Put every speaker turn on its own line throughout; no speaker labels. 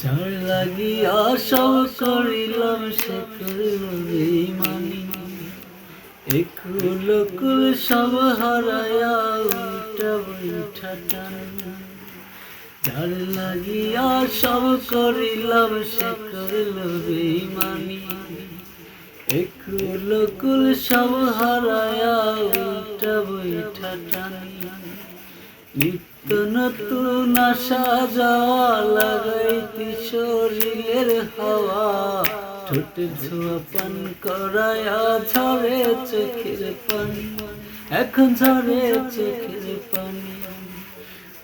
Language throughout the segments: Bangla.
যার লাগিয়া সব করিলাম সে বেইমানি একুল কুল সব হারায়া উল্টা টানি। যার লাগিয়া সব করিলাম সে করিল বেইমানি একুল কুল সব হারায়া উল্টা বৈঠা টানি। নতুন আশা যাওয়া লাগাইতি শরীরের হাওয়া। ঠোঁটে ধোয়া পান করায়া ঝরে চোখের পানি। এখন ঝরে চোখের পানি।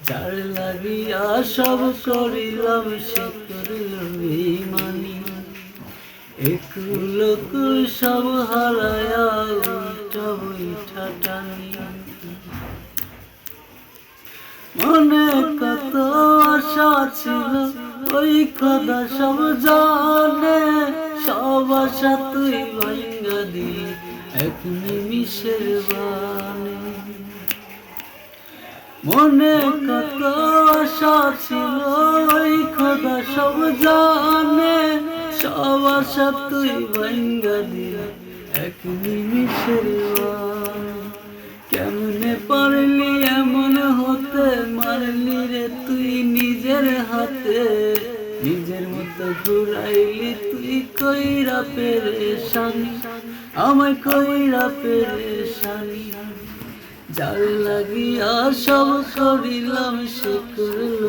যার লাগিয়া সব করিলাম সে করিল বেইমানি। একুল কুল সব হারায়া মনে কত আশা ছিল, ওই কথা সব জানে। সব আশা তুই ভাঙ্গা দি, এক নিমিষের বানে মনে কত আশা ছিল, ওই কথা সব জানে। সব আশা তুই ভাঙ্গা দি, এক নিমিষের বানে মতো ঘুরাইলি তুই কইরা পেরেশানি, আমায় কইরা যার লাগিয়া সব করিলাম সে করল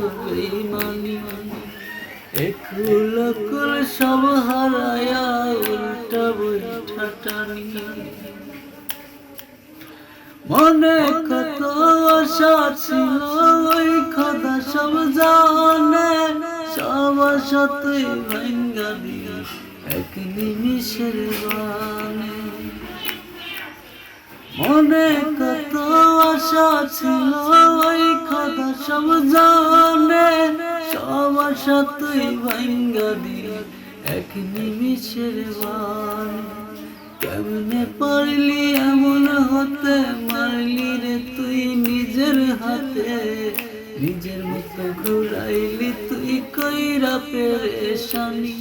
একুল কুল সব হারায়া উল্টা বৈঠা টানি। মনে কত আশা ছিল, ওই কথা সব জানে সব আশা তুই ভাঙ্গা দিয়ে এক নিমিষের বানে মনে কত আশা ছিল, ওই কথা সব জানে। সব আশা তুই ভাঙ্গা দিয়ে এক নিমিষের বানে কেমনে পারলি এমন হতে, মারলি রে তুই নিজের হাতে। নিজের মতো ঘুরাইলি তুই কইরা পেরেশানি,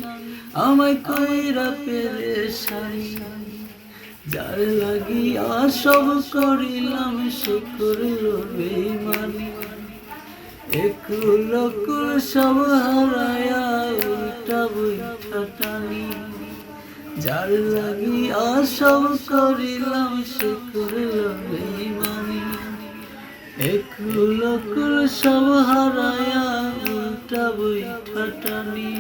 আমায় কইরা পেরেশানি। যার লাগিয়া সব করিলাম সে করিল বেইমানি। একুল কুল সব হারায়া উল্টা বৈঠা টানি। যার লাগি আসব করিলাম সে করিল বেইমানি। একুল কুল সব হারায়া উল্টা বৈঠা টানি।